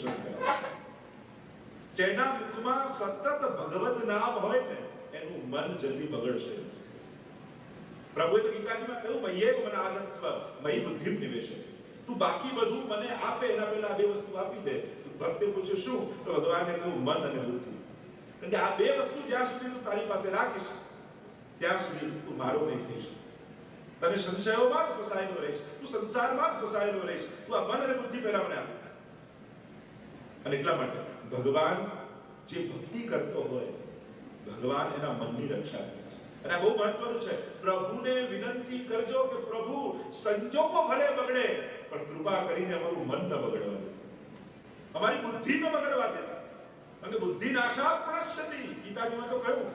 રક્ષણ કર્યા જેના મુખમાં સતત ભગવત નામ હોય ને, એનું મન જલ્દી બગડશે. પ્રભુએ ગીતાજીમાં કહ્યું મયે મને આનંદ સ્વ મયી બુદ્ધિ નિવેશે. તું બાકી બધું મને આપે, એના પહેલા બે વસ્તુ આપી દે. ભક્તે પૂછ્યું શું? તો ભગવાને કહ્યું, મન અને બુદ્ધિ. કારણ કે આ બે વસ્તુ જ્યાં સુધી તું તારી પાસે રાખીશ, ત્યાં સુધી તું મારો નહીં થઈશ. તને સંશયોમાં જ ફસાયેલો રહીશ. તું સંસારમાં જ ફસાયેલો રહીશ. તું આ મન અને બુદ્ધિ પહેલા મને આપ અને એટલા માટે ભગવાન જે ભક્તિ કરતો હોય, ભગવાન એના મનની રક્ષા કરે છે. અને આ બહુ મહત્વનું છે, પ્રભુને વિનંતી કરજો કે પ્રભુ, સંજોગો ભલે બગડે, પણ કૃપા કરીને અમારું મન ન બગડવા દે. અમારી બુદ્ધિ ન બગડવા દે. અને બુદ્ધિ નાશા પ્રણશ્યતિ ગીતાજીમાં તો કહ્યું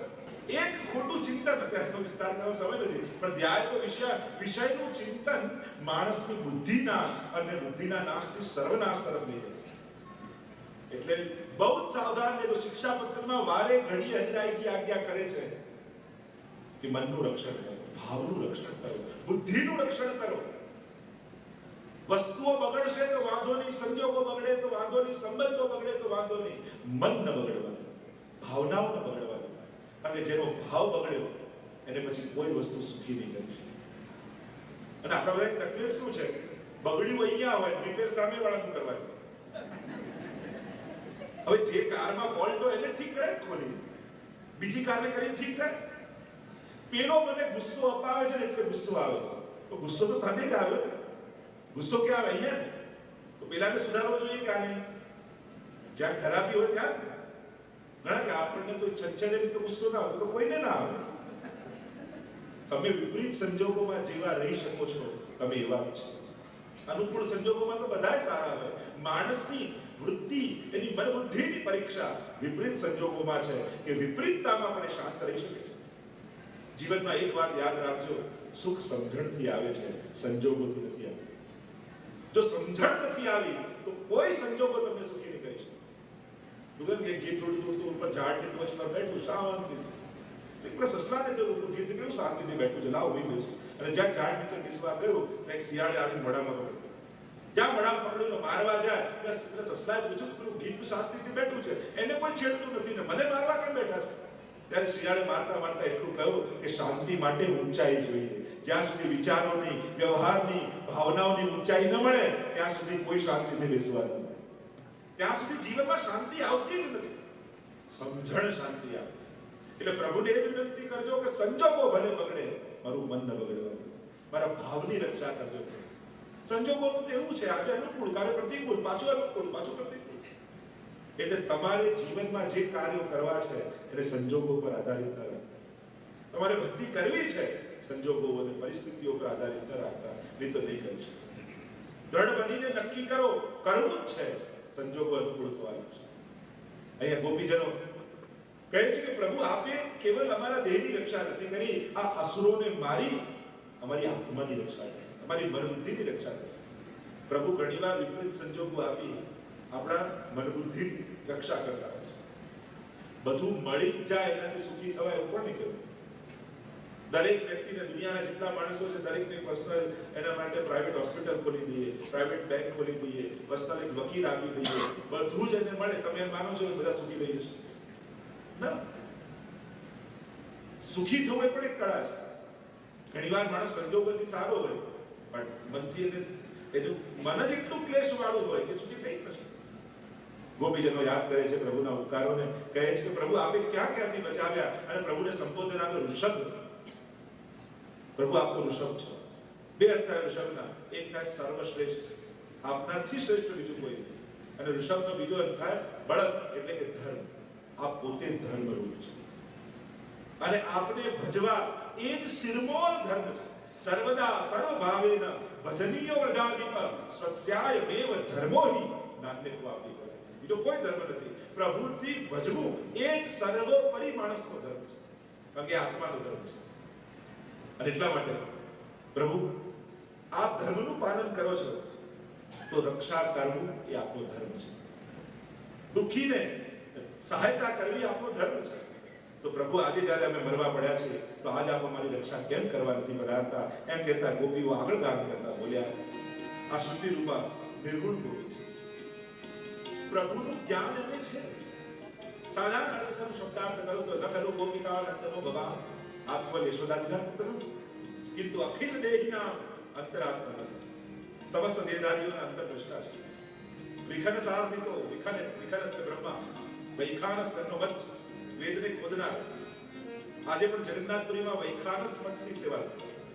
એક ખોટું ચિંતન, અત્યારે વિસ્તાર કરવાનો સમય નથી, પણ ધ્યાય તો વિષય, વિષયનું ચિંતન માણસની બુદ્ધિ નાશ અને બુદ્ધિના નાશથી સર્વનાશ તરફ લઈ જાય છે. એટલે બહુ જ સાવધાન રહેજો. શિક્ષાપત્રમાં વારે ઘડી અનિરાયથી આજ્ઞા કરે છે કે મનનું રક્ષણ કરો, ભાવનું રક્ષણ કરો, બુદ્ધિનું રક્ષણ કરો. વસ્તુઓ બગડશે તો વાંધો નહીં, સંજોગો બગડે તો વાંધો નહીં, સંબંધો બગડે તો વાંધો નહીં. મન ન બગડવાનું ભાવનાઓ ન બગડવાનું. કે જેનો ભાવ બગડ્યો, એને પછી કોઈ વસ્તુ સુખી નહીં કરી શકે. અને આપણા બધા તકલીફ શું છે? બગડ્યું અહીંયા હોય, રિપેર સામે વાળાનું કરવા છે. હવે જે કારમાં ફોલ્ટ હોય એને ઠીક કરે ખોલી. બીજી કારને કરી ઠીક થાય. પેલો મને ગુસ્સો અપાવે છે ને એટલે ગુસ્સો આવે. તો ગુસ્સો તો તને જ આવે. ગુસ્સો ક્યાં આવે? અહીંયા? તો પેલાને સુધારવો જોઈએ કાને. જ્યાં ખરાબી હોય ત્યાં. ના કે આપણને કોઈ છચ્છડે તો ગુસ્સો ના આવે તો કોઈને ના આવે. તમે વિપરીત સંજોગોમાં જેવા રહી શકો છો, તમે એવા છો. અનુકૂળ સંજોગોમાં તો બધા સારા હોય. માણસની વૃત્તિ, એની મનબુદ્ધિની પરીક્ષા વિપરીત સંજોગોમાં છે કે વિપરીતતામાં પણ શાંત રહી શકે છે જીવનમાં એક વાત યાદ રાખજો, સુખ સમજણથી આવે છે, સંજોગોથી નથી આવતું. જો સમજણ નથી આવી, તો કોઈ સંજોગો તમને સુખી નહીં કરી શકે. દુગન કે ગીત ઉડતું ઉડતું ઉપર ઝાડની ટોચ પર બેઠું શાંતિ તો એક સસલાને જોયું તો ગીત કેવું શાંતિથી બેઠું છે, લાવ ઊભી બેસું. અને જ્યાં ઝાડ નીચે બેસવા ગયું, ત્યાં શિયાળે આવી મોઢામાં પકડ્યું જ્યાં પકડીને મારવા જાય એટલે સસલાએ પૂછ્યું, પેલું ગીત શાંતિથી બેઠું છે? એને કોઈ છેડતું નથી ને મને મારવા કેમ બેઠા છે? ત્યારે શિયાળે મારતા મારતા એટલું કહ્યું કે શાંતિ માટે ઊંચાઈ જોઈએ. જ્યાં સુધી વિચારોની વ્યવહારની ભાવનાઓની ઊંચાઈ ન મળે, ત્યાં સુધી કોઈ શાંતિથી બેસવા નથી ત્યાં સુધી જીવનમાં શાંતિ આવતી જ નથી. સમજણ શાંતિ આવે. એટલે પ્રભુને એ વિનંતી કરજો કે સંજોગો ભલે બગડે, મારું મન ન બગડવાનું. મારા ભાવની રક્ષા કરજો. સંજોગોનું તો એવું છે, આજે અનુકૂળ કાલે પ્રતિકૂળ પાછું અનુકૂળ પાછું પ્રતિકૂળ એટલે તમારે જીવનમાં જે કાર્યો કરવા છે, એને સંજોગો પર આધારિત ન તમારે ભક્તિ કરવી છે, સંજોગો અને પરિસ્થિતિઓ પર આધારિત રાખતા. નહીં તો નહીં કરી શકો દ્રઢ બનીને નક્કી કરો, કરવું જ છે, સંજોગો અનુકૂળ થવાનું છે. અહીંયા ગોપીજનો કહે છે કે પ્રભુ, આપે કેવલ અમારા દેહની રક્ષા નથી કરી, આ અસુરોને મારી અમારી આત્માની રક્ષા કરી. અમારી મનબુદ્ધિની રક્ષા કરી. પ્રભુ ઘણીવાર વિપરીત સંજોગો આપી આપણા મનબુદ્ધિની રક્ષા કરતા હોય છે. બધું મળી જ જાય એનાથી સુખી થવાય એવું પણ નહીં કહેવું દરેક વ્યક્તિને દુનિયાના જેટલા માણસો છે, દરેકને પર્સનલ એના માટે પ્રાઇવેટ હોસ્પિટલ ખોલી દઈએ પ્રાઇવેટ બેંક ખોલી દઈએ પર્સનલ એક વકીલ આપી દઈએ, બધું જ એને મળે. તમે એમ માનો છો કે બધા સુખી થઈ જશે? ના. સુખી થવું એ પણ એક કળા છે. ઘણીવાર માણસ સંજોગોથી સારો હોય પણ મનથી એને એનું મન જ એટલું ક્લેશ વાળું હોય કે સુધી થઈ નથી ગોપીજનો યાદ કરે છે પ્રભુના ઉપકારોને, કહે છે કે પ્રભુ આપે ક્યાં ક્યાંથી બચાવ્યા અને પ્રભુને સંબોધન આપે ઋષભ. પ્રભુ આપ તો ઋષભ છો. બે અર્થ ઋષભના, એક થાય સર્વશ્રેષ્ઠ. આપનાથી શ્રેષ્ઠ બીજું કોઈ નથી અને ઋષભનો બીજો અર્થ થાય બળદ, એટલે કે ધર્મ. આપ પોતે ધર્મ રૂપ છે. અને આપને ભજવા એ જ સિરમોર ધર્મ છે. સર્વદા સર્વભાવેન ભજનીય વ્રજાધિપ સ્વસ્યાય મેવ ધર્મો હિ આપી કરે છે બીજો કોઈ ધર્મ નથી પ્રભુથી ભજવું એ જ સર્વોપરી માણસનો ધર્મ છે કારણ કે આત્માનો ધર્મ છે। અને એટલા માટે પ્રભુ, આપ ધર્મનું પાલન કરો છો, તો રક્ષા કરવું એ આપનો ધર્મ છે। દુઃખીને સહાયતા કરવી આપણો ધર્મ છે। તો પ્રભુ આજે જ્યારે અમે મરવા પડ્યા છીએ તો આજ આપ અમારી રક્ષા કેમ કરવા નથી પધારતા એમ કહેતા ગોપીઓ આગળ ગાન કરતા બોલ્યા આ શ્રુતિ રૂપા નિર્ગુણ ગોપી છે પ્રભુનું જ્ઞાન એમને છે સાધારણ અર્થ કરું શબ્દાર્થ કરું તો ન ખરું ગોપિકા નંદનો ભગવાન આત્મ યશોદાજીના પુત્ર કિંતુ અખિલ દેહના અંતરાત્મા સમસ્ત દેહધારીઓના અંતરદ્રષ્ટા છે વિખન સારથિતો વિખન વિખનસ્ય બ્રહ્મા વૈખાનસ તન્નો વચ્ચ વેદને ખોદનાર. આજે પણ જગન્નાથપુરીમાં વૈખાનસ મતની સેવા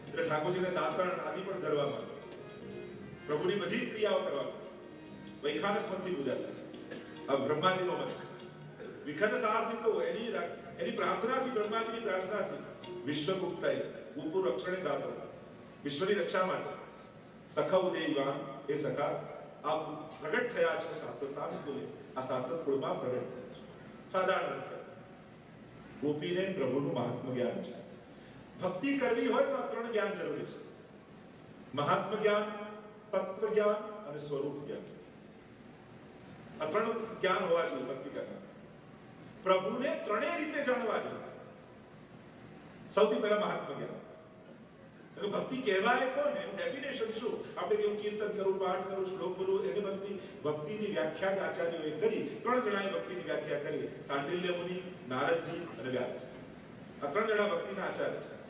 એટલે ઠાકોરજીને દાંતણ આદિ પણ ધરવામાં પ્રભુની બધી ક્રિયાઓ કરવામાં વૈખાનસ મતની પૂજા આ બ્રહ્માજીનો મત છે. વિખત સારથી તો એની એની પ્રાર્થનાથી, બ્રહ્માજીની પ્રાર્થનાથી વિશ્વગુપ્તાએ ઉપુ રક્ષણે દાતો વિશ્વની રક્ષા માટે સખા ઉદયવાન એ સખા આ પ્રગટ થયા છે સાતત્તાન કુલે. આ સાતત કુળમાં પ્રગટ થયા છે. સાધારણ. ગોપીને પ્રભુનું મહાત્મ જ્ઞાન છે. ભક્તિ કરવી હોય તો આ ત્રણ જ્ઞાન જરૂરી છે. મહાત્મ જ્ઞાન, તત્વ જ્ઞાન અને સ્વરૂપ જ્ઞાન. આ ત્રણ જ્ઞાન હોવા જોઈએ ભક્તિ કરવા પ્રભુને ત્રણેય રીતે જાણવા જોઈએ. સૌથી પહેલા મહાત્મ જ્ઞાન. એટલે ભક્તિ કહેવાય કોણ એનું ડેફિનેશન શું? આપણે કેવું કીર્તન કરું, પાઠ કરું, શ્લોક બોલું એની ભક્તિ, ભક્તિની વ્યાખ્યા આચાર્યોએ કરી. ત્રણ જણાએ ભક્તિની વ્યાખ્યા કરી. સાંડિલ્ય મુનિ, નારદજી અને વ્યાસ. આ ત્રણ જણા ભક્તિના આચાર્ય છે.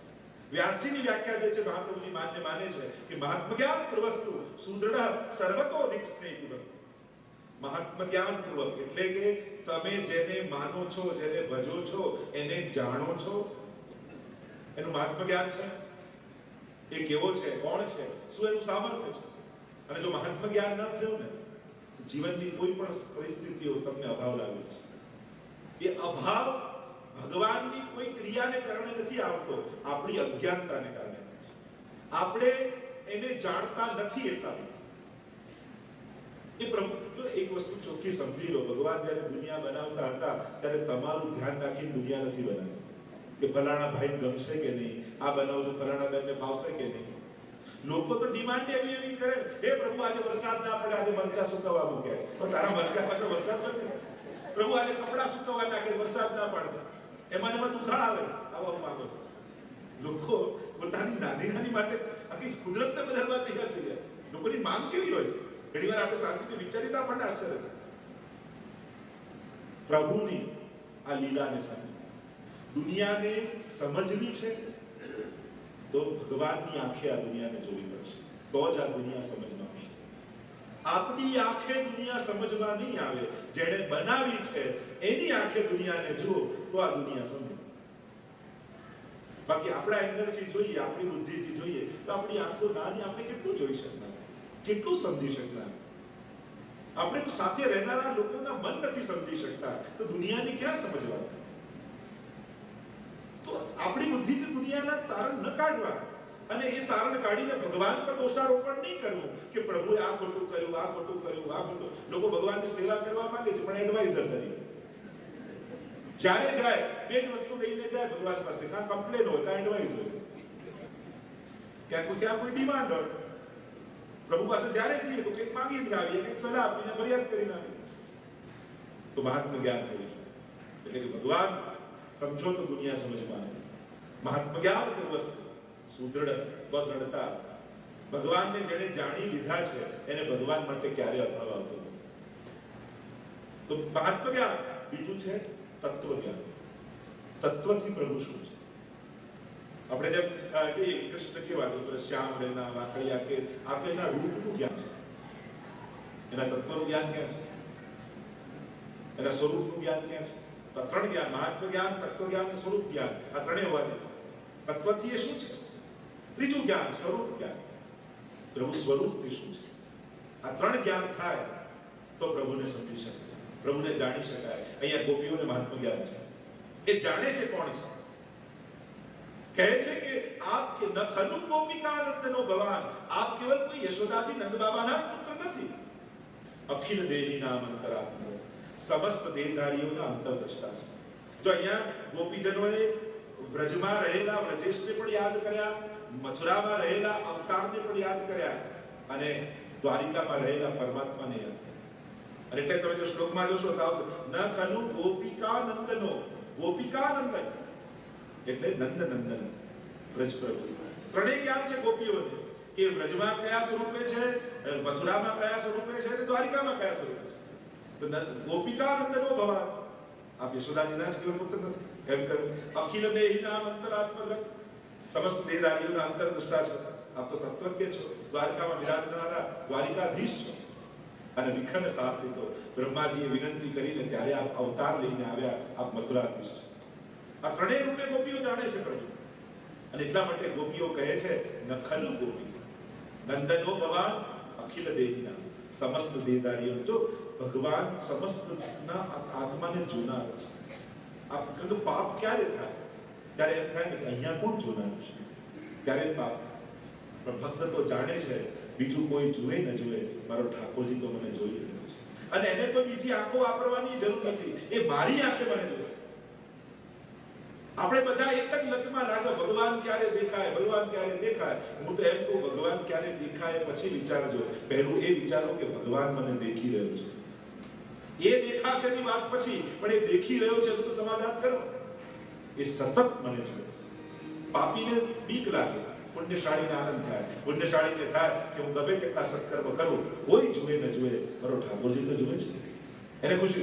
વ્યાસજીની વ્યાખ્યા જે છે, મહાપ્રભુજી માન્ય માને છે કે મહાત્મ જ્ઞાન પૂર્વસ્તુ સુદૃઢ સર્વતો અધિક ભક્તિ. મહાત્મ જ્ઞાન પૂર્વક એટલે કે તમે જેને માનો છો, જેને ભજો છો, એને જાણો છો. એનું મહાત્મ જ્ઞાન છે. એ કેવો છે, કોણ છે, શું એનું સામર્થ્ય છે? અને જો મહાત્મ જ્ઞાન ન થયું ને જીવનની કોઈ પણ પરિસ્થિતિઓ તમને અભાવ લાગે છે. એ અભાવ ભગવાનની કોઈ ક્રિયાને કારણે નથી આવતો, આપણી અજ્ઞાનતાને કારણે આપણે એને જાણતા નથી એટલા એ પ્રભુ જો એક વસ્તુ ચોખ્ખી સમજી લો, ભગવાન જ્યારે દુનિયા બનાવતા હતા, ત્યારે તમારું ધ્યાન રાખીને દુનિયા નથી બનાવી. કે ફલાણા ભાઈ ગમશે કે નહીં? આ બનાવજો ફલાણા બેનને ફાવશે કે નહીં? લોકો તો ડિમાન્ડ એવી એવી કરે. હે પ્રભુ, આજે વરસાદ ના પડે, આજે મરચા સુકવવા મૂક્યા છે. પણ તારા મરચા પાછળ વરસાદ નથી? પ્રભુ, આજે કપડા સુકવવા નાખે વરસાદ ના પડે. એમાં એમાં દુખાળ આવે. આવા માગો. લોકો પોતાની નાની નાની માટે આખી કુદરતને બદલવા તૈયાર થઈ જાય લોકોની માંગ કેવી હોય? ઘણી વાર આપણે શાંતિથી વિચારીતા આપણને આશ્ચર્ય પ્રભુની આ લીલાને સમજી દુનિયાને સમજવી છે, તો ભગવાનની આંખે આ દુનિયાને જોવી પડશે. તો જ આ દુનિયા સમજમાં આવશે. આપણી આંખે દુનિયા સમજમાં નહીં આવે. જેણે બનાવી છે, એની આંખે દુનિયાને જુઓ, તો આ દુનિયા સમજે. બાકી આપણા એંગલથી જોઈએ, આપણી બુદ્ધિથી જોઈએ, તો આપણી આંખો નાની આપણે કેટલું જોઈ શકતા કેટલું સમજી શકતા આપણે તો સાથે રહેનારા લોકોના મન નથી સમજી શકતા. તો દુનિયાને ક્યાં સમજવા તો આપણી બુદ્ધિથી દુનિયાના તારણ ન કાઢવા. અને એ તારણ કાઢીને ભગવાન પર દોષારોપણ નહીં કરવું કે પ્રભુએ આ ખોટું કર્યું, આ ખોટું કર્યું, આ ખોટું. લોકો ભગવાનની સેવા કરવા માંગે છે, પણ એડવાઇઝર નથી. જ્યારે જાય, બે જ વસ્તુ લઈને જાય ભગવાન પાસે. કાં કમ્પ્લેન હોય, કાં એડવાઇસ હોય. ક્યાં કોઈ ક્યાં કોઈ ડિમાન્ડ હોય. પ્રભુ પાસે જ્યારે જઈએ તો કંઈક માંગીને આવીએ કંઈક સલાહ આપીને ફરિયાદ કરીને આવીએ. તો મહાત્મ જ્ઞાન થયું એટલે કે ભગવાન સમજો તો દુનિયા સમજમાં મહાત્મા ક્યાં જ્ઞાન વસ્તુ સુદૃઢ દ્રઢતા ભગવાનને જેણે જાણી લીધા છે, એને ભગવાન માટે ક્યારે અભાવ આવતો. તો મહાત્મ જ્ઞાન બીજું છે તત્વ જ્ઞાન. તત્વથી પ્રભુ શું છે? આપણે જેમ કે કૃષ્ણ કેવા તો શ્યામ રેના વાકડિયા કે, આ તો એના રૂપનું જ્ઞાન છે. એના તત્વનું જ્ઞાન ક્યાં છે? એના સ્વરૂપનું જ્ઞાન ક્યાં છે? ત્રણ જ્ઞાન, મહાત્મ જ્ઞાન, તત્વ જ્ઞાન સ્વરૂપ જ્ઞાન, આ ત્રણેય હોવા જોઈએ તત્વથી એ શું છે? ત્રીજું જ્ઞાન, સ્વરૂપ જ્ઞાન. પ્રભુ સ્વરૂપથી શું છે? આ ત્રણ જ્ઞાન થાય તો પ્રભુને સમજી શકાય, પ્રભુને જાણી શકાય. અહીંયા ગોપીઓને મહાત્મ જ્ઞાન છે. એ જાણે છે કોણ છે? કહે છે કે આપ કે ન ખલુ ગોપિકાનંદનો ભગવાન, આપ કેવલ કોઈ યશોદાજી નંદ બાબાના પુત્ર નથી. અખિલ દેવી નામ અંતરાત્મા. સમસ્ત દેહધારીઓના અંતરદ્રષ્ટા છે. તો અહીંયા ગોપીજનોએ વ્રજમાં રહેલા વ્રજેશને પણ યાદ કર્યા, મથુરામાં રહેલા અવતારને પણ યાદ કર્યા અને દ્વારિકામાં રહેલા પરમાત્માને યાદ કર્યા. અને એટલે તમે જો શ્લોકમાં જોશો તો ન નંદનો ગોપિકાનંદનો. ગોપિકાનંદન એટલે નંદ નંદન વ્રજ પ્રભુ ત્રણેય જ્ઞાન છે ગોપીઓને કે વ્રજમાં કયા સ્વરૂપે છે, મથુરામાં કયા સ્વરૂપે છે અને દ્વારિકામાં કયા સ્વરૂપે છે? ગોપિકાનંદનો ભવ આપ યશોદાજીના કેવળ પુત્ર નથી એમ કહ્યું અખિલ દેહીના અંતરાત્મક સમસ્ત દેહધારીઓના અંતરદ્રષ્ટા છો આપ તો તત્વજ્ઞ છો દ્વારકામાં વિરાજનારા દ્વારિકાધીશ છો અને વિખંડ સાથે તો બ્રહ્માજીએ વિનંતી કરીને ત્યારે આપ અવતાર લઈને આવ્યા આપ મથુરાધીશ છો આ ત્રણેય રૂપે ગોપીઓ જાણે છે પ્રભુ. અને એટલા માટે ગોપીઓ કહે છે, નખલુ ગોપી. નંદનો ભવાન અખિલ દેહીના. સમસ્ત દેહધારીઓ જો ભગવાન સમસ્તના આત્માને જોનાર છે. આ પાપ ક્યારે થાય? ત્યારે એમ થાય કે અહીંયા કોણ જોનાર છે? ત્યારે પાપ. પણ ભક્ત તો જાણે છે, બીજું કોઈ જુએ ન જુએ, મારો ઠાકોરજી તો મને જોઈ રહ્યો છે. અને એને તો બીજી આંખો વાપરવાની જરૂર નથી. એ મારી આંખે મને જોવે આપણે બધા એક જ લતમાં લાગે, ભગવાન ક્યારે દેખાય, ભગવાન ક્યારે દેખાય? હું તો એમ કહું, ભગવાન ક્યારે દેખાય, પછી વિચારજો. પહેલું એ વિચારો કે ભગવાન મને દેખી રહ્યો છે. એ દેખાશે ની વાત પછી પણ એ દેખી રહ્યો છે તો સમાધાન કરો. એ સતત મને છે. પાપીને બીક લાગે. પુણ્યશાળીને આનંદ થાય. પુણ્યશાળીને થાય કે હું ગમે કેટલા સત્કર્મ કરું, કોઈ જુએ ન જુએ, મારો ઠાકોરજી તો જુએ છે. એને ખુશી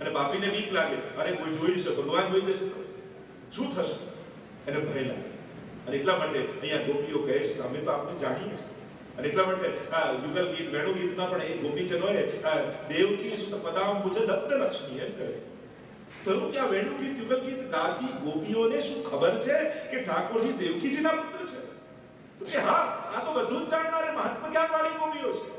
અને પાપીને બીક લાગે. અરે કોઈ જોઈ છે ભગવાન જોઈ તો શું થશે? એને ભય લાગે. અને એટલા માટે અહીંયા ગોપીઓ કહે છે અમે તો આપણે જાણીએ છીએ. અને એટલા માટે, આ યુગલ ગીત, વેણુ ગીતમાં પણ એ ગોપીજનોએ આ દેવકી સુત પદામ મુજબ દત્ત લક્ષ્મી એમ કહે. તો કે આ વેણુ ગીત, યુગલ ગીત ગાતી ગોપીઓને શું ખબર છે કે ઠાકોરજી દેવકીજીના પુત્ર છે? તો કે હા, આ તો બધું જ જાણનાર મહાત્મા જ્ઞાન વાળી ગોપીઓ છે.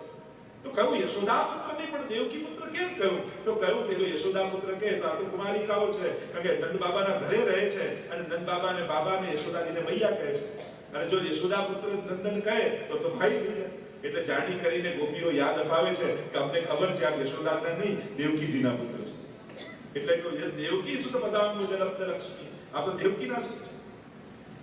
તો કહ્યું, યશોદા પુત્ર નહીં, પણ દેવકી પુત્ર કેમ કહ્યું? તો કહ્યું કે યશોદા પુત્ર કહે, તો આ તો કુમારિકાઓ છે. કારણ કે નંદ બાબાના ઘરે રહે છે અને નંદ બાબા ને બાબાને યશોદાજીને મૈયા કહે છે. અને જો યશોદા પુત્ર નંદન કહે, તો તો ભાઈ થઈ જાય. એટલે જાણી કરીને ગોપીઓ યાદ અપાવે છે કે અમને ખબર છે આ યશોદાના નહીં, દેવકીજીના પુત્ર છે. એટલે કે દેવકી સુત પદામનું જલપ્ત લક્ષ્મી? આ તો દેવકીના સુત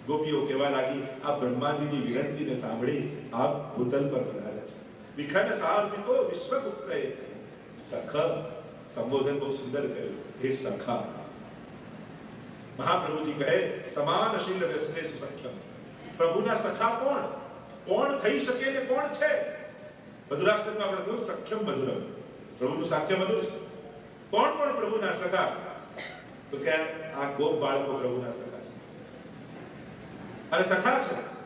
ગોપીઓ કહેવા લાગી, આ બ્રહ્માજીની વિનંતીને સાંભળી આપ ભૂતલ પર પધાર્યા છે. વિખંડ સારથી તો વિશ્વગુપ્તએ સખ સંબોધન બહુ સુંદર કર્યું. હે સખા. મહાપ્રભુજી કહે, સમાન શીલ વ્યસને સખ્યમ પ્રભુના સખા કોણ? કોણ થઈ શકે ને કોણ છે? મધુરાષ્ટ્રમાં આપણે કહ્યું, સખ્યમ મધુરમ. પ્રભુનું સાખ્ય મધુર છે. કોણ કોણ પ્રભુના સખા? તો કે આ ગોપ બાળકો પ્રભુના સખા છે. અને સખા છે.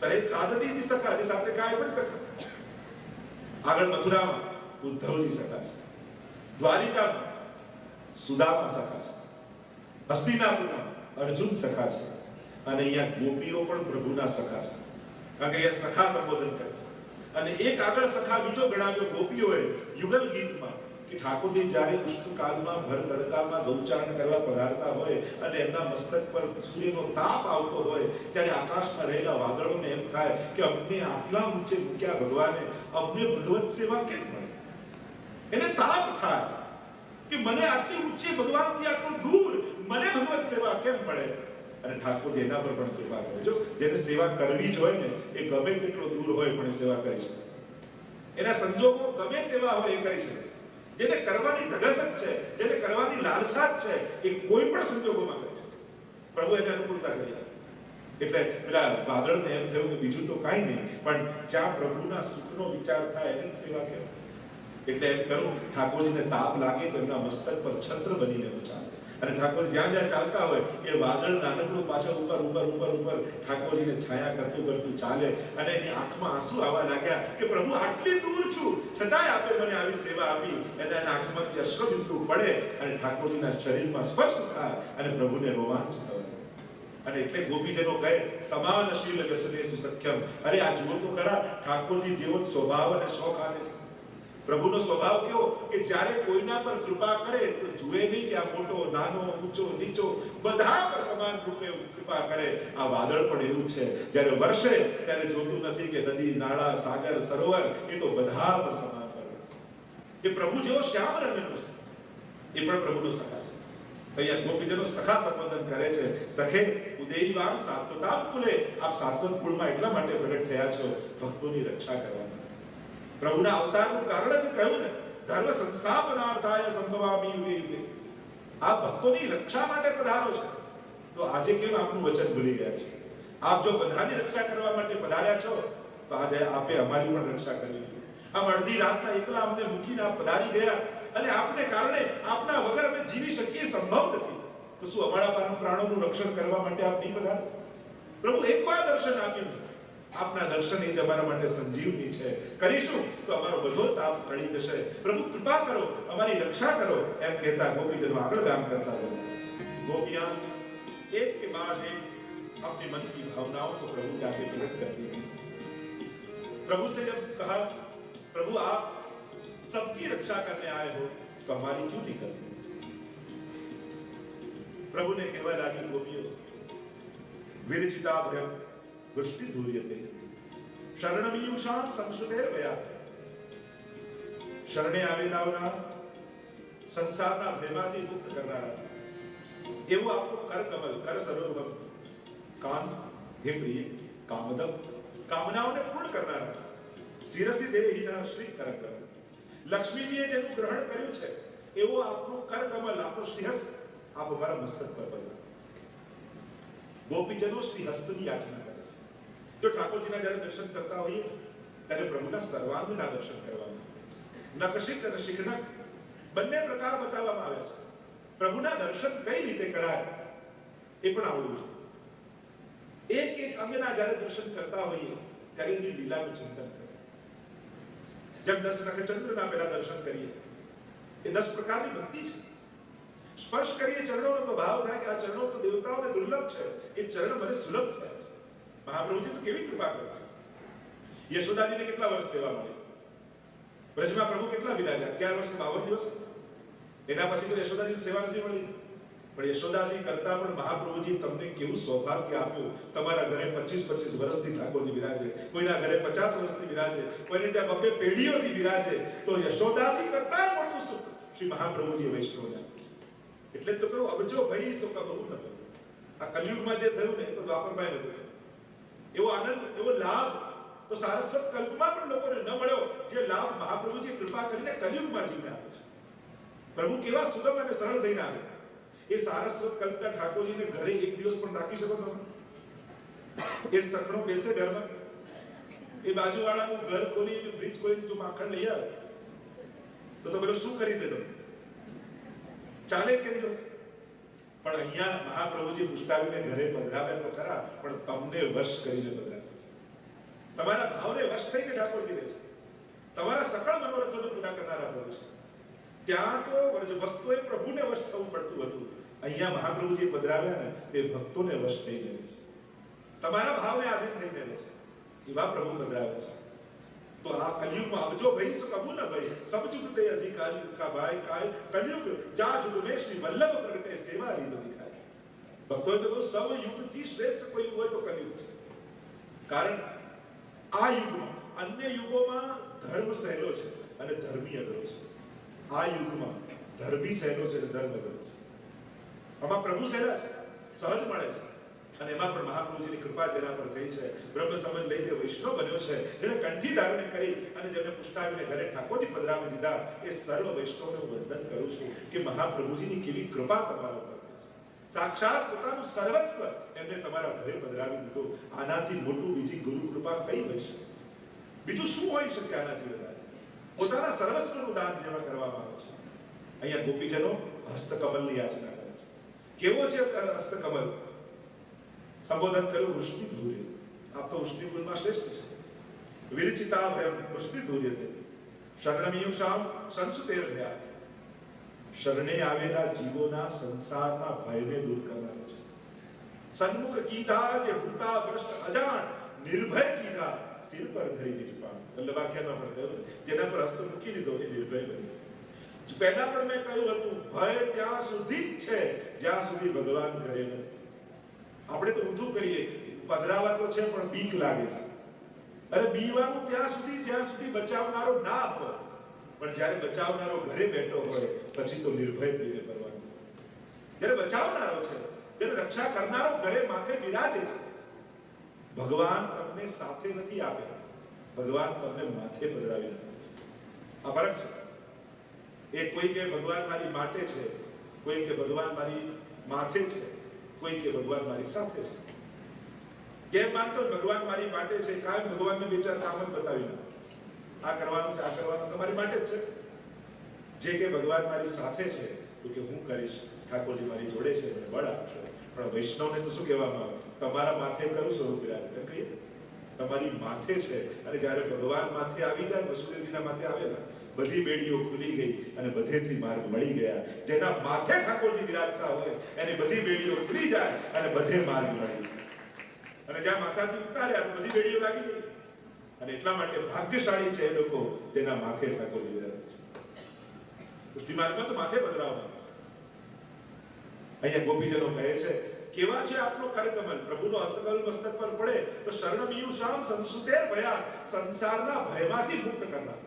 સહેજ ખાદતીની સખા જે સાથે કાય પણ સખા. આગળ મથુરામાં ઉદ્ધવની સખા છે. દ્વારિકામાં સુદામા સખા છે. હસ્તિનાપુરમાં અર્જુન સખા છે. અને અહીંયા ગોપીઓ પણ પ્રભુના સખા છે. કારણ કે અહીંયા સખા સંબોધન કરે છે. અને એક આગળ સખા બીજો ગણાવ્યો ગોપીઓએ યુગલ ગીતમાં કે ઠાકોરજી જ્યારે ઉષ્ણકાળમાં ભર તડકામાં ગૌચારણ કરવા પધારતા હોય અને એમના મસ્તક પર સૂર્યનો તાપ આવતો હોય, ત્યારે આકાશમાં રહેલા વાદળોને એમ થાય કે અમને આટલા ઊંચે મૂક્યા ભગવાને, અમને ભગવત સેવા કેમ મળે એને તાપ થાય કે મને આટલી ઊંચે ભગવાનથી આટલું દૂર, મને ભગવત સેવા કેમ મળે? અને ઠાકોર એના પર પણ કૃપા કરે. જો જેને સેવા કરવી જ હોય ને, એ ગમે તેટલો દૂર હોય પણ સેવા કરી શકે. એના સંજોગો ગમે તેવા હોય એ કરી શકે. જેને કરવાની ધગસ જ છે, જેને કરવાની લાલસા જ છે, એ કોઈ પણ સંજોગોમાં કરી શકે. પ્રભુ એને અનુકૂળતા કરી એટલે પેલા વાદળને એમ થયું કે બીજું તો કાંઈ નહીં, પણ જ્યાં પ્રભુના સુખનો વિચાર થાય એને સેવા કહેવાય. એટલે એમ કરું, ઠાકોરજીને તાપ લાગે તો એમના મસ્તક પર છત્ર બનીને ચાલે અને ઠાકોર જ્યાં જ્યાં ચાલતા હોય, એ વાદળ નાનકડું પાછળ ઉપર ઉપર ઉપર ઉપર ઠાકોરજીને છાયા કરતું કરતું ચાલે. અને એની આંખમાં આંસુ આવવા લાગ્યા કે, પ્રભુ, આટલી દૂર છું. છતાંય આપે મને આવી સેવા આપી. એના આંખમાંથી અશ્રુબિંદુ પડે અને ઠાકોરજીના શરીરમાં સ્પર્શ થાય અને પ્રભુને રોમાંચ થવા અને એટલે ગોપીજનો કહે, સમાનશીલ વ્યસનેષુ સખ્યમ. અરે, આ જુઓ તો ખરા, ઠાકોરજી જેવો સ્વભાવ અને શોખ આને છે. પ્રભુનો સ્વભાવ કેવો કે જ્યારે કોઈના પર કૃપા કરે તો જુએ નહીં કે આ મોટો, નાનો, ઊંચો, નીચો, બધા પર સમાન રૂપે કૃપા કરે. આ વાદળ પણ એવું છે. જ્યારે વર્ષે ત્યારે જોતું નથી કે નદી, નાળા, સાગર, સરોવર, એ તો બધા પર સમાન કરે છે એ પ્રભુ જેવો શ્યામ રંગનો છે. એ પણ પ્રભુનો સખા છે. અહીંયા ગોપીજનો સખા સંબોધન કરે છે. સખે, ઉદયવાન સાત્વતા કુલે. આપ સાત્વત કુળમાં એટલા માટે પ્રગટ થયા છો. ભક્તોની રક્ષા કરવા. પ્રભુના અવતારનું કારણ જ કહ્યું ને, ધર્મ સંસ્થાપનાર્થાય સંભવામી યુગે આ ભક્તોની રક્ષા માટે પધારો છે. તો આજે કેમ આપનું વચન ભૂલી ગયા છે? આપ જો બધાની રક્ષા કરવા માટે પધાર્યા છો, તો આજે આપે અમારી પણ રક્ષા કરી. આમ અડધી રાતના એકલા અમને મૂકીને આપ પધારી ગયા અને આપને કારણે આપના વગર અમે જીવી શકીએ સંભવ નથી. તો શું અમારા પ્રાણ- પ્રાણોનું રક્ષણ કરવા માટે આપ નહીં બધા પ્રભુ એકવાર દર્શન આપ્યું આપના દર્શન એ જ અમારા માટે સંજીવની છે કરીશું તો અમારો બધો તાપ ટળી જશે પ્રભુ કૃપા કરો અમારી રક્ષા કરો એમ કહેતા ગોપીજનો આગળ કામ કરતા ગયો गोपियां एक के बाद एक अपने मन की भावनाओं को प्रभु के आगे प्रकट करती हैं प्रभु से जब कहा प्रभु आप सबकी रक्षा करने आए हो तो हमारी क्यों नहीं करते प्रभु ने कहवा लागी गोपियों विरचिता भयम वृष्टि धूर्यते શરણમીયુષામ સંસ્કૃતેર ભયા શરણે આવેલાઓના સંસારના ભયમાંથી મુક્ત કરનારા એવું આપણું કર કમલ કર સરોવરમ કાન હે પ્રિય કામદમ કામનાઓને પૂર્ણ કરનારા શિરસી દેહીના શ્રી કર કમલ લક્ષ્મીજીએ જેનું ગ્રહણ કર્યું છે એવો આપણું કર કમલ આપણું શ્રીહસ્ત આપ અમારા મસ્તક પર બદલા ગોપીજનો શ્રીહસ્તની યાચના કરે છે જો ઠાકોરજીના જ્યારે દર્શન કરતા હોઈએ, ત્યારે પ્રભુના સર્વાંગના દર્શન કરવાના. નકશિક અને શિખનક બંને પ્રકાર બતાવવામાં આવ્યા છે. પ્રભુના દર્શન કઈ રીતે કરાય એ પણ આવડવું છે. એક એક અંગના જ્યારે દર્શન કરતા હોઈએ, ત્યારે એની લીલાનું ચિંતન કરે જેમ દસ નખ ચંદ્રના પેલા દર્શન કરીએ, એ દસ પ્રકારની ભક્તિ છે. સ્પર્શ કરીએ ચરણોનો તો ભાવ થાય કે આ ચરણો તો દેવતાઓને દુર્લભ છે. એ ચરણ મને સુલભ થયા. મહાપ્રભુજી તો કેવી કૃપા કરે છે? યશોદાજીને કેટલા વર્ષ સેવા મળી? બ્રજમાં પ્રભુ કેટલા બિરાજ્યા? અગિયાર વર્ષ બાવન દિવસ? એના પછી તો યશોદાજીની સેવા નથી મળી. પણ યશોદાજી કરતા પણ મહાપ્રભુજી તમને કેવું સૌભાગ્ય આપ્યું? તમારા ઘરે 25 25 વર્ષથી ઠાકોરજી વિરાજે કોઈના ઘરે 50 વર્ષથી વિરાજે કોઈને ત્યાં બબે પેઢીઓથી વિરાજે તો યશોદાજી કરતા મોટું સુખ. શ્રી મહાપ્રભુજી વૈષ્ણવને એટલે તો કહું અબજો ભાઈ સુખ કબહુ ન. આ કલયુગમાં જે થયું ને તો દ્વાપરભાઈ નથી. એવો આનંદ, એવો લાભ તો સારસ્વત કલ્પમાં પણ લોકોને ન મળ્યો. જે લાભ મહાપ્રભુજી કૃપા કરીને કલયુગમાં જીવને આપે છે. પ્રભુ કેવા સુગમ અને સરળ થઈને આવે એ સારસ્વત કલ્પના ઠાકોરજીને ઘરે એક દિવસ પણ રાખી શકો તમે? એ સખણો બેસે ઘરમાં. એ બાજુવાળાનું ઘર ખોલી ફ્રીજ ખોલી તું માખણ લઈ આવે, તો તો પેલો શું કરી દેતો? ચાલે કે દિવસ. પણ અહીંયા મહાપ્રભુજી પુષ્ટાવીને ઘરે પધરાવે તો ખરા, પણ તમને વશ કરીને પધરાવે. તમારા ભાવને વશ થઈને ઠાકોરજી રહે છે. તમારા સકળ મનોરથોને પૂરા કરનારા પ્રભુ છે. ત્યાં તો ભક્તોએ પ્રભુને વશ થવું પડતું હતું. અહીંયા મહાપ્રભુજી પધરાવ્યા ને, તે ભક્તોને વશ થઈ જાય છે. તમારા ભાવને આધીન થઈ જાય છે. એવા પ્રભુ પધરાવે છે. તો આ કલયુગમાં અબજો ભઈ સો કબુ ન ભઈ સબ જુગ તે અધિકારી કા ભાઈ કાય કલયુગ જા જુગ મેં શ્રી વલ્લભ પ્રગટે સેવા રીત દેખાય ભક્તો તો સૌ યુગથી શ્રેષ્ઠ કોઈ હોય તો કલયુગ છે કારણ આ યુગમાં અન્ય યુગોમાં ધર્મ સહેલો છે અને ધર્મી અઘરો છે આ યુગમાં ધર્મી સહેલો છે અને ધર્મ અઘરો છે આમાં પ્રભુ સહેલા છે સહજ મળે છે અને એમાં પણ મહાપ્રભુજીની કૃપા જેના પર થઈ છે. બ્રહ્મ સમજ લઈ જે વૈષ્ણવ બન્યો છે જેને કંઠી ધારણ કરી અને જેમને પુષ્ટાવીને ઘરે ઠાકોરજી પધરાવી દીધા, એ સર્વ વૈષ્ણવને હું વંદન કરું છું કે મહાપ્રભુજીની કેવી કૃપા તમારા ઉપર સાક્ષાત પોતાનું સર્વસ્વ એમને તમારા ઘરે પધરાવી દીધું. આનાથી મોટું બીજી ગુરુ કૃપા કઈ હોય શકે બીજું શું હોઈ શકે આનાથી વધારે? પોતાના સર્વસ્વનું દાન જેવા કરવામાં આવે છે. અહીંયા ગોપીજનો હસ્તકમલની યાચના કરે છે. કેવો છે હસ્તકમલ? સંબોધન કર્યું વૃષ્ટિ ધૂર્ય આપ તો વૃષ્ટિ કુલમાં શ્રેષ્ઠ છે વિરચિતા ભયમ વૃષ્ટિ ધૂર્ય તે શરણમીયુષામ સંસુતેર ભયા શરણે આવેલા જીવોના સંસારના ભયને દૂર કરનારો છે સન્મુખ કીધા જે હુતા ભ્રષ્ટ અજાણ નિર્ભય કીધા સિર પર ધરી નિજપાન વલ્લભાખ્યામાં પણ કહ્યું જેના પર હસ્ત મૂકી દીધો એ નિર્ભય બન્યો પહેલા પણ મેં કહ્યું હતું ભય ત્યાં સુધી જ છે જ્યાં સુધી ભગવાન ઘરે નથી આપણે તો ઊંધું કરીએ. પધરાવા તો છે, પણ બીક લાગે છે. અરે બીવાનું ત્યાં સુધી, જ્યાં સુધી બચાવનારો ના હોય. પણ જ્યારે બચાવનારો ઘરે બેઠો હોય, પછી તો નિર્ભય થઈને ભરવાનું જ્યારે બચાવનારો છે, ત્યારે રક્ષા કરનારો ઘરે માથે બિરાજે છે. ભગવાન તમને સાથે નથી આપે. ભગવાન તમને માથે પધરાવી આ ફરક છે. એ કોઈ કે ભગવાન મારી માટે છે, કોઈ કે ભગવાન મારી માથે છે. કોઈ કે ભગવાન મારી સાથે છે. જેમ માનતો ભગવાન મારી માટે છે કાંઈ ભગવાનને વિચાર ચાર કામ જ બતાવી આ કરવાનું કે આ કરવાનું તમારી માટે જ છે. જે કે ભગવાન મારી સાથે છે, તો કે હું કરીશ, ઠાકોરજી મારી જોડે છે, મને બળ આપશે. પણ વૈષ્ણવને તો શું કહેવામાં આવે? તમારા માથે કરું સ્વરૂપ વિરાજ એમ કહીએ તમારી માથે છે. અને જ્યારે ભગવાન માથે આવી જાય, વસુદેવજીના માથે આવે ને બધી બેડીઓ ખુલી ગઈ અને બધેથી માર્ગ મળી ગયા. જેના માથે ઠાકોરજી બિરાજતા હોય, એની બધી બેડીઓ ખુલી જાય અને બધે માર્ગ મળી અને જ્યાં માતાજી ઉતાર્યા બધી બેડીઓ લાગી ગઈ. અને એટલા માટે ભાગ્યશાળી છે એ લોકો જેના માથે ઠાકોરજી બિરાજે છે. પુષ્ટિ તો માથે બદલાવવાનું અહીંયા ગોપીજનો કહે છે, કેવા છે આપનો કરકમલ પ્રભુનો હસ્તકમલ મસ્તક પર પડે તો શરણમિયુ શામ સંસુતેર ભયા સંસારના ભયમાંથી મુક્ત કરનાર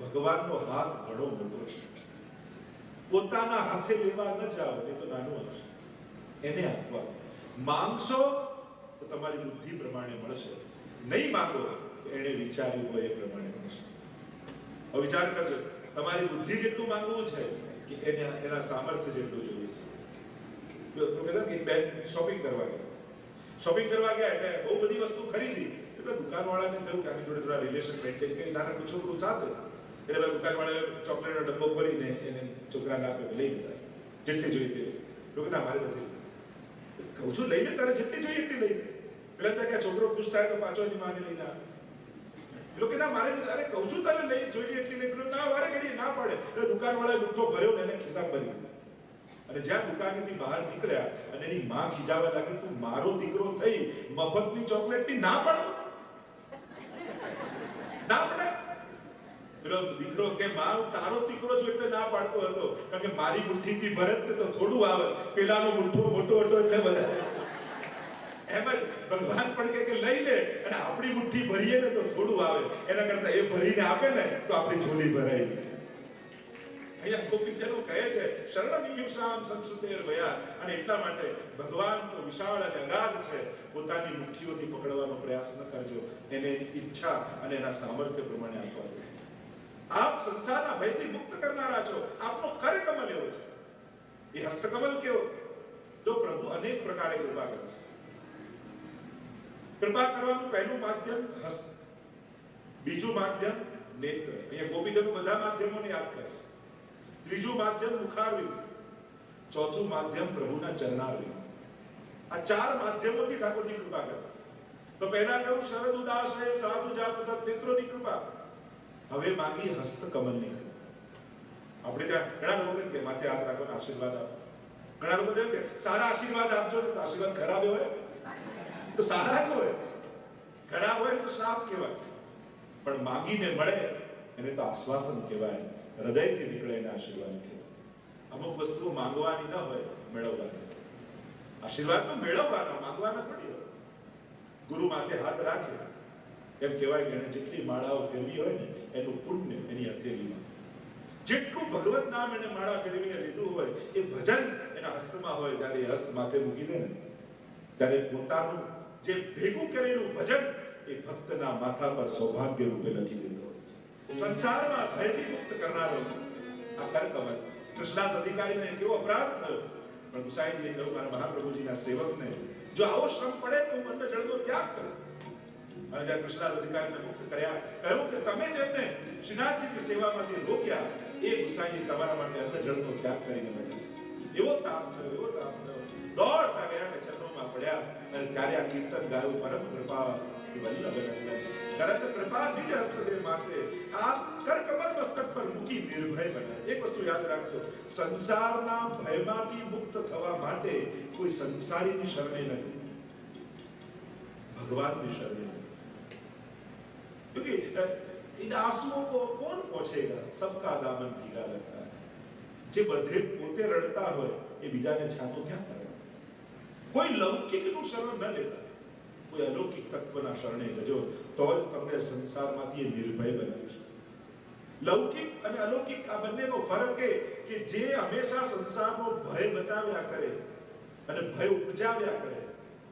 ભગવાનનો હાથ ઘણો મોટો છે. પોતાના હાથે લેવા ન જાઓ, એ તો નાનું હશે એને આપવા. માંગશો તો તમારી બુદ્ધિ પ્રમાણે મળશે. નહીં માંગો તો એને વિચાર્યું હોય એ પ્રમાણે મળશે. હવે વિચાર કરજો, તમારી બુદ્ધિ જેટલું માંગવું છે કે એના એના સામર્થ્ય જેટલું જોઈએ છે. કહેતા કે બેન શોપિંગ કરવા ગયા. શોપિંગ કરવા ગયા એટલે બહુ બધી વસ્તુ ખરીદી. એટલે દુકાનવાળાને થયું કે આની જોડે થોડા રિલેશન મેન્ટેન કરી. નાના છોકરું સાથે એટલે પેલા દુકાનવાળાએ ચોકલેટનો ડબ્બો ભરીને એને છોકરાને આપ્યો લઈ લીધા જેટલી જોઈએ તે લોકો ના, મારે નથી કહું છું લઈને તારે, જેટલી જોઈએ એટલી લઈ પેલા ત્યાં કે છોકરો ખુશ થાય તો પાછો એની માને લઈને આવે લોકો ના, મારે અરે, કહું છું તારે લઈ જોઈએ એટલી લઈ. ના મારે ઘડી ના પડે. એટલે દુકાનવાળાએ લૂંટો ભર્યો ને એને ખિસ્સા ભરી અને જ્યાં દુકાનેથી બહાર નીકળ્યા અને એની માં ખીજાવા લાગી, તું મારો દીકરો થઈ, મફતની ચોકલેટની ના પાડો. ના પડે. પેલો દીકરો કે મારો તારો દીકરો છું એટલે ના પાડતો હતો, કારણ કે મારી મુઠ્ઠીથી ભરત તો થોડું આવે. પેલાનો મુઠ્ઠો મોટો હતો એટલે બધા. એમ જ ભગવાન પણ કે લઈ લે, અને આપણી મુઠ્ઠી ભરીએ ને તો થોડું આવે. એના કરતા એ ભરીને આપે ને, તો આપણી ઝોલી ભરાય. અહીંયા ગોપીજનો કહે છે શરણમિયુષામ સંસુતેર વયા. અને એટલા માટે ભગવાન તો વિશાળ અને અગાધ છે. પોતાની મુઠ્ઠીઓથી પકડવાનો પ્રયાસ ન કરજો. એને ઈચ્છા અને એના સામર્થ્ય પ્રમાણે આપવા આપ સંસારના ભયથી મુક્ત કરનારા છો. આપનો કરકમલ એવો છે. એ હસ્તકમલ કેવો? જો પ્રભુ અનેક પ્રકારે કૃપા કરે છે. કૃપા કરવાનું પહેલું માધ્યમ હસ્ત. બીજું માધ્યમ નેત્ર. અહીંયા ગોપીજન બધા માધ્યમોને યાદ કરે છે. ત્રીજું માધ્યમ મુખારવી ચોથું માધ્યમ પ્રભુના ચરણારવી આ ચાર માધ્યમોથી ઠાકોરજી કૃપા કરે. તો પહેલા કહ્યું, શરદ ઉદાસ છે સાધુ જાત સત નેત્રોની કૃપા. હવે માંગી હસ્ત કમલની આપણે ત્યાં ઘણા લોકો કે માથે હાથ રાખો આશીર્વાદ આપો. ઘણા લોકો કે, સારા આશીર્વાદ આપજો તો આશીર્વાદ ખરાબ હોય. તો સારા જ હોય. ખરાબ હોય તો શ્રાપ કહેવાય. પણ માંગીને મળે, એને તો આશ્વાસન કહેવાય. હૃદયથી નીકળે એને આશીર્વાદ કહેવાય. અમુક વસ્તુઓ માંગવાની ન હોય, મેળવવાની. આશીર્વાદ તો મેળવવાના, માંગવાના થોડી હોય. ગુરુ માથે હાથ રાખે. એમ કહેવાય કે એને જેટલી માળાઓ ફેરવી હોય ને, એનું પુણ્ય એની હથેળીમાં. જેટલું ભગવત નામ એને માળા ફેરવીને લીધું હોય, એ ભજન એના હસ્તમાં હોય ત્યારે એ હસ્ત માથે મૂકી દે ને, ત્યારે પોતાનું જે ભેગું કરેલું ભજન, એ ભક્તના માથા પર સૌભાગ્ય રૂપે લખી છે. સંસારમાં ભયથી મુક્ત કરનારો આ કરકમલ કૃષ્ણાસ અધિકારીને કેવો અપરાધ થયો? પણ ગુસાઈજી કહ્યું, મારા મહાપ્રભુજીના સેવકને જો આવો શ્રમ પડે તો મનને જળનો ત્યાગ કરું. અને જ્યારે કૃષ્ણાસ અધિકારીને મુક્ત કર્યા, કહ્યું કે તમે જેમને શ્રીનાથજીની સેવામાંથી રોક્યા, એ ગુસાઈજી તમારા માટે અન્ન જળનો ત્યાગ કરીને બેઠા છે. એવો તાપ થયો, એવો તાપ થયો. દોડતા ગયા ને ચરણોમાં પડ્યા અને ત્યારે આ કીર્તન ગાયું, પરમ કૃપા વલ્લભ નંદન કરત કૃપા નિજ હસ્તદે માતે આ કર કમર મસ્તક પર મૂકી નિર્ભય બને એક વસ્તુ યાદ રાખજો, સંસારના ભયમાંથી મુક્ત થવા માટે કોઈ સંસારીની શરણે નથી. ભગવાનની શરણે નથી. क्योंकि अ, इन आंसुओं को कौन पहुंचेगा सबका दामन भीगा लगता है જે બધે પોતે રડતા હોય એ બીજાને છાતો ક્યાં કરે કોઈ લૌકિકનું શરણ ન લેતા કોઈ અલૌકિક તત્વના શરણે જજો તો જ તમને સંસારમાંથી એ નિર્ભય બનાવીશ લૌકિક અને અલૌકિક આ બંનેનો ફરક એ કે જે હંમેશા સંસારનો ભય બતાવ્યા કરે અને ભય ઉપજાવ્યા કરે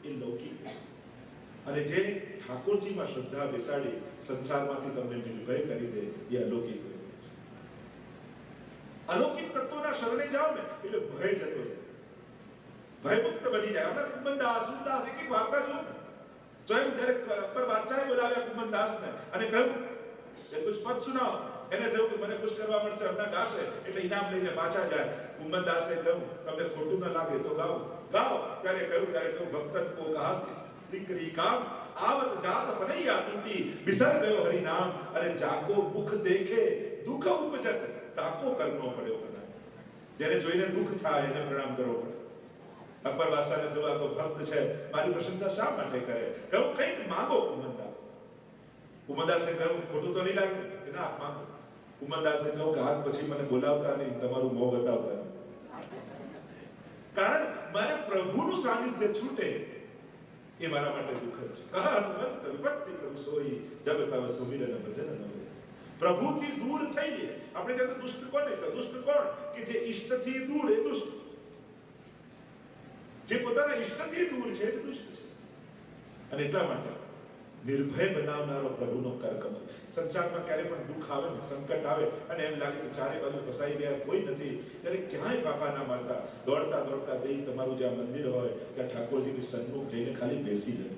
એ લૌકિક છે અને જે ઠાકોરજીમાં શ્રદ્ધા બેસાડી સંસારમાંથી તમને નિર્ભય કરી દે એ અલૌકિક. અલૌકિક તત્વોના શરણે જાઓ ને, એટલે ભય જતો જાય ભયમુક્ત બની જાય. આપણે કુંભનદાસ, સુરદાસ એક એક વાર્તા જો સ્વયં જ્યારે અકબર બાદશાહે બોલાવ્યા કુંભનદાસને અને કહ્યું કે કુછ પદ સુનાઓ એને થયું કે મને ખુશ કરવા મળશે હમણાં ગાશે, એટલે ઇનામ લઈને પાછા જાય. ઉમરદાસે કહ્યું, તમને ખોટું ન લાગે તો ગાઓ. ગાઓ. ત્યારે કહ્યું ત્યારે કહ્યું ભક્તન કો કહા શ્રી કામ આવત જાત પનૈયા તૂટી બિસર ગયો હરિ નામ અરે જાકો મુખ દેખે, દુખ ઉપજત, તાકો કરનો પડ્યો કદાચ. જેને જોઈને દુઃખ થાય, એને પ્રણામ કરવો પડે. અકબર બાદશાહને જોવા તો ભક્ત છે. મારી પ્રશંસા શા માટે કરે? કહું, કંઈક માંગો ઉમરદાસ ઉમરદાસે કહ્યું, ખોટું તો નહીં લાગે. કે ના, માંગો. ઉમરદાસે કહ્યું કે હાથ પછી મને બોલાવતા નહીં, તમારું મોં બતાવતા કારણ મારે પ્રભુનું સાનિધ્ય છૂટે. એ મારા માટે દુઃખદ છે. કહા અનંત વિપત્તિ પ્રભુ સોઈ જબ તવ સુમિરન ભજન ન હોય. પ્રભુથી દૂર થઈએ આપણે કહેતા દુષ્ટ કોને કે દુષ્ટ કોણ? કે જે ઈષ્ટથી દૂર એ દુષ્ટ. જે પોતાના ઈષ્ટથી દૂર છે એ દુષ્ટ છે. અને એટલા માટે નિર્ભય બનાવનારો પ્રભુનો કરકમલ સંસારમાં ક્યારે પણ દુઃખ આવે ને સંકટ આવે અને એમ લાગે કે ચારે બાજુ ફસાઈ ગયા, કોઈ નથી, ત્યારે ક્યાંય પાપા ના મારતા, દોડતા દોડતા જઈ તમારું જ્યાં મંદિર હોય, ત્યાં ઠાકોરજીની સન્મુખ જઈને ખાલી બેસી જાય.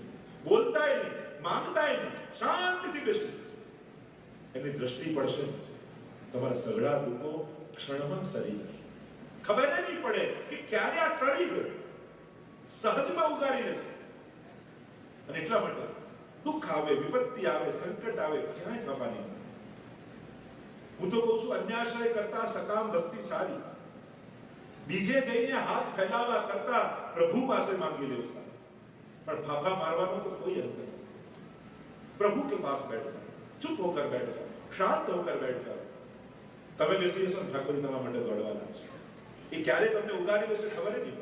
બોલતાય નહીં માંગતાય નહીં, શાંતિથી બેસી. એની દ્રષ્ટિ પડશે. તમારા સગડા દુઃખો ક્ષણમાં સરી જાય. ખબર નહીં પડે કે ક્યારે આ ટળી ગયું. સહજમાં ઉગારી લેશે. અને એટલા માટે દુઃખ આવે વિપત્તિ આવે સંકટ આવે ક્યાંય બાપા નહીં હું તો કહું છું અન્યાશ્રય કરતા સકામ ભક્તિ સારી બીજે જઈને હાથ ફેલાવવા કરતા પ્રભુ પાસે માંગી લેવું સારું પણ ફાફા મારવાનો તો કોઈ અંત નથી प्रभु के पास बैठ जाओ चुप होकर बैठ जाओ शांत होकर बैठ जाओ તમે બેસી જશો ને ઠાકોરજી તમારા માટે દોડવાના છે એ ક્યારે તમને ઉગારી લેશે ખબર જ નહીં